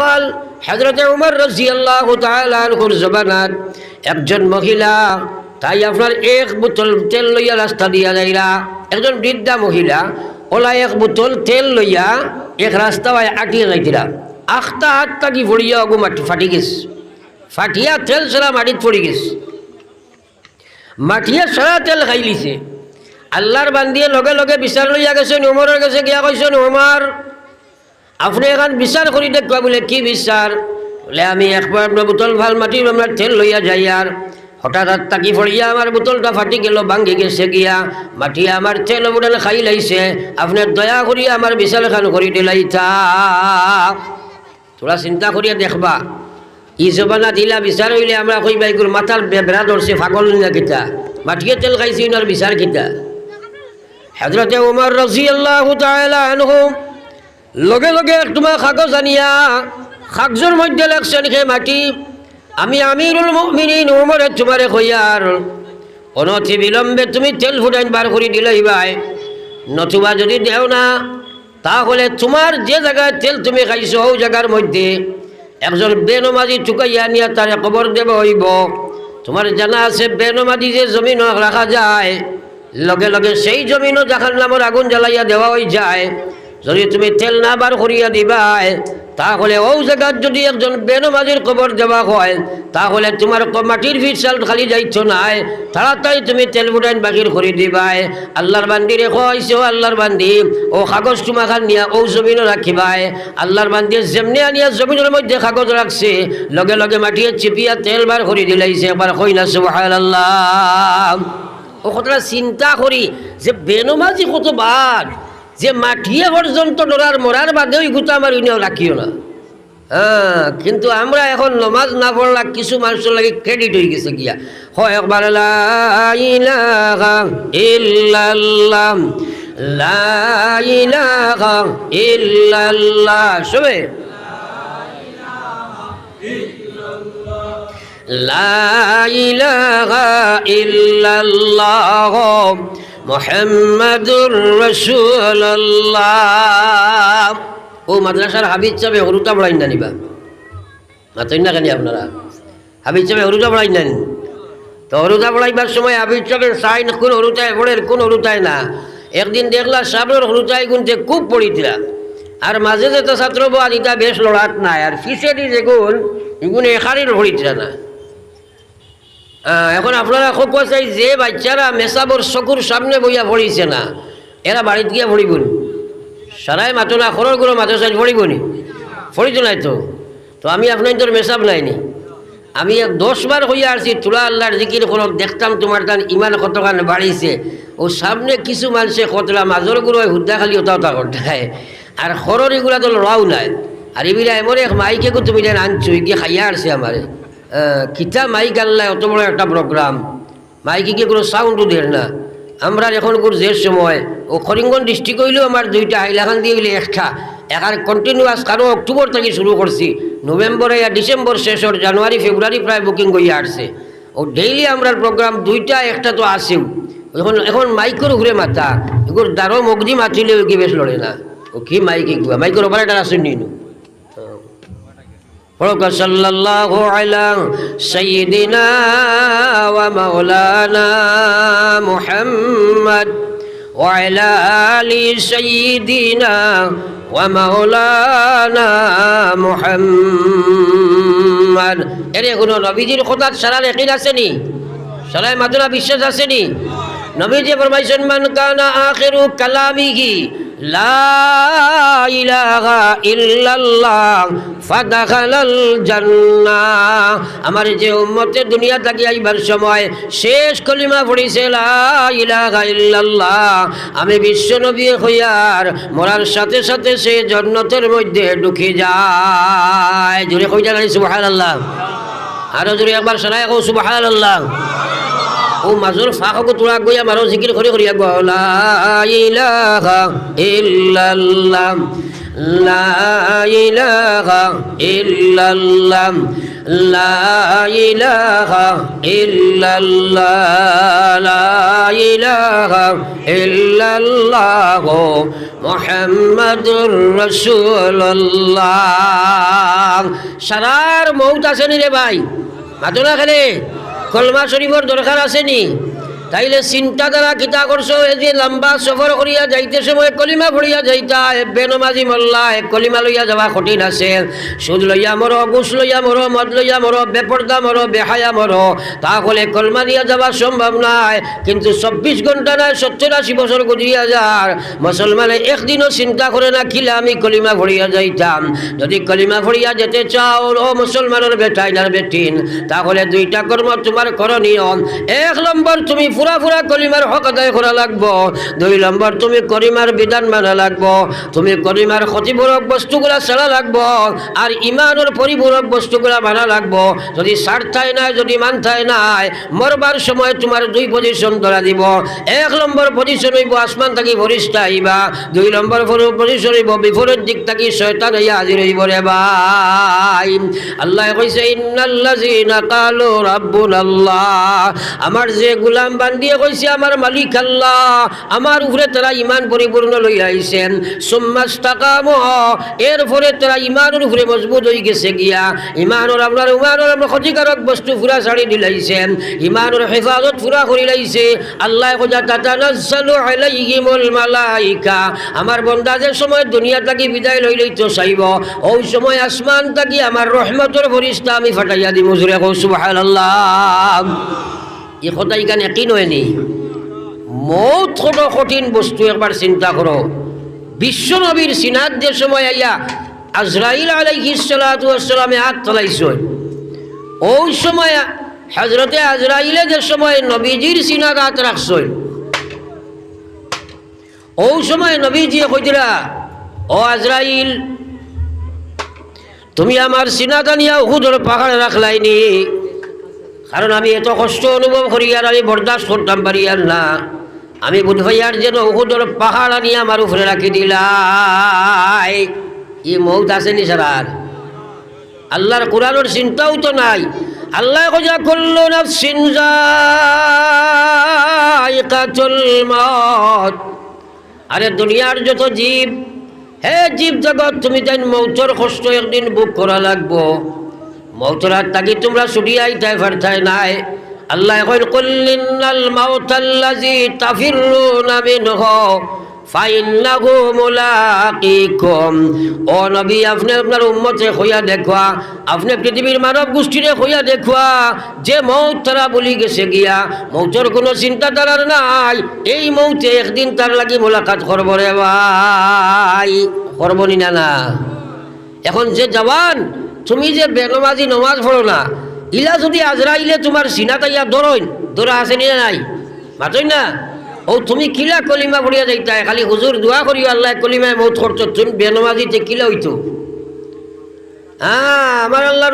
কাল হজরত উমর রাজিয়াল্লাহ তাআলার জবানাত, একজন মহিলা, তাই আপনার এক বোতল তেল লইয়া রাস্তা দিয়া যাইরা, একজন বৃদ্ধা মহিলা, ওলা এক বোতল তেল লইয়া এক রাস্তা হয় আটিয়ে যাইতিরা আখতা হাত কি ফড়িয়া অগু মাটি, ফাটি গেছে। ফাটিয়া তেল সারা মাটিত পড়ি গেছে। মাটিয়া সারা তেল খাই লিছে। আল্লাহর বান্দিয়ে লগে লগে বিচার লইয়া গেছে উমরের কাছে গিয়া কইছেন উমর আপনি এখন বিচার করি দেখবা বলে, কি বিচার বলে, আমি একবার আপনার বোতল ভালো মাটি আপনার তেল লইয়া যাই আর হঠাৎ হাত তাকি ফড়িয়া আমার বোতলটা ফাটি গেল ভাঙ্গি গেছে গিয়া। মাটি আমার তেল বোতল খাই লাইছে আপনি দয়া করিয়া আমার বিচার খান করি দিলাইতা তোরা চিন্তা করিয়া দেখবা। ই জবানা দিলা বিচার হইলে আমরা কই বাইকুর মাথার বেড়া ধরছে ফাগল না কিতা মাটিয়ে তেল খাইছি ইনার বিচার কিতা হজরতে উমর রাজি আল্লাহ আনহু লগে লগে তোমার কাগজ আনিয়া কাগজের মধ্যে লেখছেন খে মাটি আমি আমিরুল মুমিনিন উমরে তোমারে কইয়ার অনতি বিলম্বে তুমি তেল ফুটাইন বার করে দিলেই ভাই নতুবা যদি দেও না, তাহলে তোমার যে জায়গায় তেল তুমি খাইছো ওই জায়গার মধ্যে একজন বেনমাজি চুকাইয়া নিয়ে তারে কবর দেব হইব। তোমার জানা আছে, বেনমাজি যে জমিন রাখা যায়, লগে লগে সেই জমিনও জাহান নামর আগুন জ্বালাইয়া দেওয়া হয়ে যায়। যদি তুমি তেল না বার করিয়া দিবাই তাহলে ও জায়গার যদি একজন বেনমাজির কবর দেওয়া হয়, তাহলে তোমার মাটির ফিসাল খালি যাইছ নাই, তাড়াতাড়ি তুমি তেল বুটাইন বাকির করে দিবাই। আল্লাহর বান্দি রে কইছে, ও আল্লাহর বান্দি, ও কাগজ তোমাখান নিয়া ও জমিনও রাখিবাই। আল্লাহর বান্দি যেমনি আনিয়া জমিনের মধ্যে কাগজ রাখছে, লগে লগে মাটিয়ে চিপিয়া তেল বার করে দিলাইছে, একবার কই না, সুবহানাল্লাহ। ও কথাটা চিন্তা করি যে বেনমাজি কত বাদ যে মাঠিয়ে পর্যন্ত ডরার মরার বাদে ওই গুতা আমার উনিও রাখিও না। হ্যাঁ কিন্তু আমরা এখন নমাজ না পড়লা কিছু মানুষের লাগে ক্রেডিট হয়ে গেছে গিয়া। হয় একবার ইল্লাল্লাহ লাইলাহা ইল্লাল্লাহ সবে লাইলাহা ইল্লাল্লাহ। মোহাম্মদুর রসুল্লাহ ও মাদ্রাসার হাবিজ চাবে হরুটা বড়াই না নিবা। মাতই না কেন আপনারা? হাবিজ চাবে হরুটা বড়াই না তো হরুটা বড়াইবার সময় হাবিজ চাবে সাইন কোন হরুটায় পড়ের, কোন হরুটায় না। একদিন দেখলা সাবর হরুতায় গুনতে খুব পড়িতরা আর মাঝে যেতে ছাত্র বাদ ইটা বেশ লড়াত নাই। আর ফিসেটি গুণ এগুলো এখানের হরিতরা না এখন আপনারা খুব চাই যে বাচ্চারা মেসাবর চকুর সামনে বইয়া পড়িছে না, এরা বাড়িত গিয়া পড়িবনি সারাই মাতো না খররগুলো মাতো চাই পড়িবনি পড়িত নাই তো। তো আমি আপনার তোর মেসাব নাইনি আমি এক দশবার হইয়া আসছি তুলা আল্লাহর জিকির করক দেখতাম তোমার তান ইমান কতখান বাড়িছে ও সামনে কিছু মানুষে কতটা মাজরগুলো হুদ্দা খালি ওটা ওটা করতায় আর খরর এগুলা তো লড়াও নাই। আর এবিরা এমন এক মাইকে তুমি যেন আনছো গিয়ে খাইয়া আসছে আমারে কিতা মাইক আল্লাহ অত বড় একটা প্রোগ্রাম মাইকে গিয়ে কোনো সাউন্ডও দেয় না। আমরা এখন কোন যে সময়, ও করিমগঞ্জ ডিস্ট্রিক্ট হইলেও আমার দুইটা হাইলাখান দিয়ে হইলে একটা। এখানে কন্টিনিউয়াস কারও অক্টোবর থেকে শুরু করছি। নভেম্বরে আর ডিসেম্বর শেষর জানুয়ারি, ফেব্রুয়ারি প্রায় বুকিং করিয়া আসছে। ও ডেইলি আমরা প্রোগ্রাম দুইটা, একটা তো আসেও এখন এখন মাইকের ঘুরে মাথা। এগুলো দারো মগজি মাতিলে কি বেশ লড়ে না। ও কি মাইকে গুয়া মাইকের ওপরে আসেনি নু সাল্লাল্লাহু আলা সাইয়্যিদিনা ওয়া মাওলানা মুহাম্মদ ওয়া আলা আলি সাইয়্যিদিনা ওয়া মাওলানা কোনো নবীজির খোদাত সারার একিন আসেনি সারায় মাদুরা বিশ্বাস আসেনি নবীজি ফরমাইছেন, মান কানা আখিরু কালামিহি আমার যে উম্মতে দুনিয়া থেকে আইবার সময় শেষ কলিমা পড়িছে, লা আমি বিশ্ব নবী হইয়ার মরার সাথে সাথে সে জন্নতের মধ্যে ঢুকে যায়। জুড়ে কই জানাই সুবহানাল্লাহ। আরও জুড়ে একবার শোনায় কও, সুবহানাল্লাহ। ও মাজুর ফাঁকো তোরা গইয়া মারো জিকির করে করিয়া গো লা ইলাহা ইল্লাল্লাহ। লা সারার মৌত আসেনি রে ভাই? মাতো না খেলে? কলমা শরীফর দরকার আসেনি। তাইলে চিন্তা দ্বারা কিতা করছ? এই যে লম্বা সফর করিয়া যাইতে সময় কলিমা ভরিয়া যাইতা বেনমাজি মল্লা কলিমা লইয়া যাওয়া কঠিন আছে। সুদ লইয়া মর গুছ লইয়া মর মদ লইয়া মর বেপর্দা মর বেহায়া মর তাহলে কলমা দিয়া যাওয়া সম্ভব নাই। কিন্তু চব্বিশ ঘণ্টা নাই সত্তর আশি বছর গুজরিয়া যার মুসলমানে একদিনও চিন্তা করে না খিলে আমি কলিমা ভরিয়া যাইতাম। যদি কলিমা ভরিয়া যেতে চাও ও মুসলমানের বেটাইনার বেটিন, তাহলে দুইটা কর্ম তোমার করণীয় এক নম্বর তুমি ফুরা ফুরা কলিমার হক আদায় করা লাগবো। দুই নম্বর, তুমি করিমার বিধান মানা লাগবো। তুমি করিমার ক্ষতিপূরক বস্তুগুলা ছাড়া লাগবো। আর ইমানের পরিপূরক বস্তুগুলা মানা লাগবো। যদি সারথায় নাই, যদি মানথায় নাই, মরবার সময় তোমার দুই পজিশন ধরা দিব। এক নম্বর পজিশন হইব আসমান থাকি ফরিস্তা আইবা দুই নম্বর পজিশন হইব বিপরীত দিক থাকি শয়তান হইয়া হাজির হইব রে ভাই। আল্লাহ কইছে, ইন্নাল্লাযিনা কালু রাব্বুনাল্লাহ। আমার যে গোলাম বান্দিয়ে কইছে আমার মালিক আল্লাহ আমার উপরে তারা ইমান পরিপূর্ণ লই আইছেন সুম্মাস্তাকাম এরপরে তারা ইমানের উপরে মজবুত হয়ে গেছে গিয়া। ইমানের আপনার ইমানের আপনার ক্ষতিকারক বস্তু ফুরা ছাড়ি দিলাইছেন ইমানের হেফাজত ফুরা করি লাইছে আল্লাহ কজা তাতানাজ্জালু আলাইহিমুল মালাইকা আমার যে সময় দুনিয়া থাকি বিদায় লই লইতো চাইব ওই সময় আসমান থাকি আমার রহমতের ফরিস্তা আমি ফাটাইয়া দিম জুরে কৌ সুবহানাল্লাহ এই কথা এখানে একই নয় নি মৌত কত কঠিন বস্তু, একবার চিন্তা করো। বিশ্ব নবীর সিনাত যে সময় আইয়া আজরাইল আলাইহিসালামে হাত তলাইছই ওই সময় হজরতে আজরাইলে যে সময় নবীজির সিনাত হাত রাখছই ওই সময় নবীজি কইতরা ও আজরাইল, তুমি আমার সিনাত আনিয়া উহুদর পাহাড়ে রাখলাইনি। কারণ আমি এত কষ্ট অনুভব করি আর আমি বরদাস্ত করতাম পারি আর না। আমি বুধভাইয়ার যেন উহুদর পাহাড় আনিয়ে আমার উপরে রাখি দিলাই। ই মৌত আসেনি সারার? আল্লাহর কোরআনের চিন্তাও তো নাই। আল্লাহ কজা করল না মত আরে দুনিয়ার যত জীব, হে জীব জগৎ, তুমি তাই মৌতর কষ্ট একদিন বুক করা লাগবো। মৌতরাত তাকি তোমরা ছুটি আইতাই ফারতাই নাই। আল্লাহ কইল কুল্লিনাল মাউতাল্লাজি তাফিরুনা মিনহু, ফাইন্নাহু উম্মতে মানব গোষ্ঠীরে হইয়া দেখবা যে মৌত তারা বলি গেছে গিয়া, মৌতর কোনো চিন্তা তারার নাই। এই মৌতে একদিন তার লাগি মোলাকাত করব রে ভাই। করবনি না না। এখন যে জওয়ান তুমি যে বেনমাজি নমাজ পড়ো না, ইলা যদি আজরাইলে তোমার সিনা তাইয়া দরইন, দরা আছে নি নাই মাতই না? ও তুমি কিলা কলিমা পড়িয়া যাইতা খালি হুজুর দোয়া করিও আল্লাহ, কলিমায় মৌত খরচ তুমি বেনমাজিতে কিলা হইতো? হ্যাঁ আমার আল্লাহর